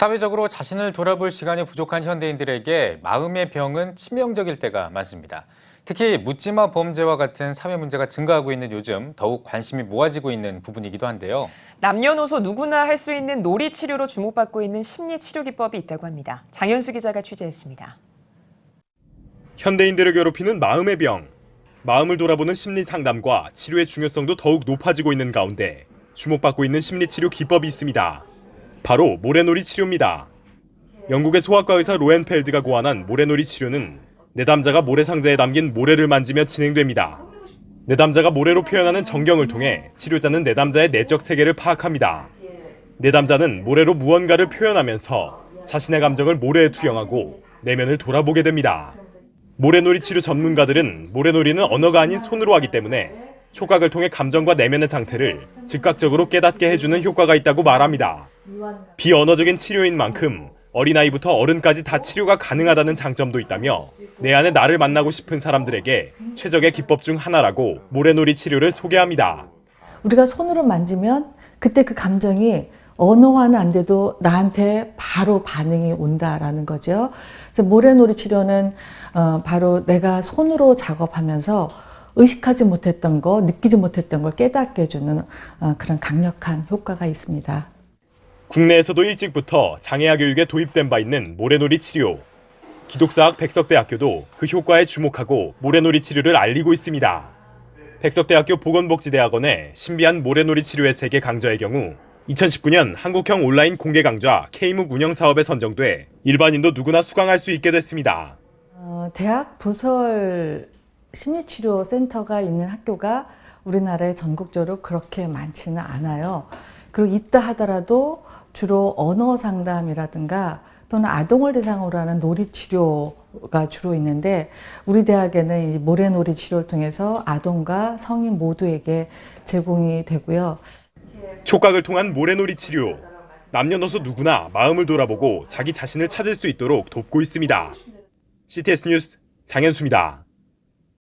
사회적으로 자신을 돌아볼 시간이 부족한 현대인들에게 마음의 병은 치명적일 때가 많습니다. 특히 묻지마 범죄와 같은 사회 문제가 증가하고 있는 요즘 더욱 관심이 모아지고 있는 부분이기도 한데요. 남녀노소 누구나 할 수 있는 놀이 치료로 주목받고 있는 심리 치료 기법이 있다고 합니다. 장현수 기자가 취재했습니다. 현대인들을 괴롭히는 마음의 병. 마음을 돌아보는 심리 상담과 치료의 중요성도 더욱 높아지고 있는 가운데 주목받고 있는 심리 치료 기법이 있습니다. 바로 모래놀이 치료입니다. 영국의 소아과 의사 로엔펠드가 고안한 모래놀이 치료는 내담자가 모래 상자에 담긴 모래를 만지며 진행됩니다. 내담자가 모래로 표현하는 전경을 통해 치료자는 내담자의 내적 세계를 파악합니다. 내담자는 모래로 무언가를 표현하면서 자신의 감정을 모래에 투영하고 내면을 돌아보게 됩니다. 모래놀이 치료 전문가들은 모래놀이는 언어가 아닌 손으로 하기 때문에 촉각을 통해 감정과 내면의 상태를 즉각적으로 깨닫게 해주는 효과가 있다고 말합니다. 비언어적인 치료인 만큼 어린아이부터 어른까지 다 치료가 가능하다는 장점도 있다며 내 안에 나를 만나고 싶은 사람들에게 최적의 기법 중 하나라고 모래놀이 치료를 소개합니다. 우리가 손으로 만지면 그때 그 감정이 언어화는 안 돼도 나한테 바로 반응이 온다라는 거죠. 그래서 모래놀이 치료는 어, 바로 내가 손으로 작업하면서 의식하지 못했던 거, 느끼지 못했던 걸 깨닫게 해주는 어, 그런 강력한 효과가 있습니다. 국내에서도 일찍부터 장애아 교육에 도입된 바 있는 모래놀이 치료. 기독사학 백석대학교도 그 효과에 주목하고 모래놀이 치료를 알리고 있습니다. 백석대학교 보건복지대학원의 신비한 모래놀이 치료의 세계 강좌의 경우 2019년 한국형 온라인 공개 강좌 K묵 운영 사업에 선정돼 일반인도 누구나 수강할 수 있게 됐습니다. 어, 대학 부설 심리치료 센터가 있는 학교가 우리나라에 전국적으로 그렇게 많지는 않아요. 그리고 있다 하더라도 주로 언어 상담이라든가 또는 아동을 대상으로 하는 놀이 치료가 주로 있는데 우리 대학에는 이 모래놀이 치료를 통해서 아동과 성인 모두에게 제공이 되고요. 촉각을 통한 모래놀이 치료. 남녀노소 누구나 마음을 돌아보고 자기 자신을 찾을 수 있도록 돕고 있습니다. CTS 뉴스 장현수입니다.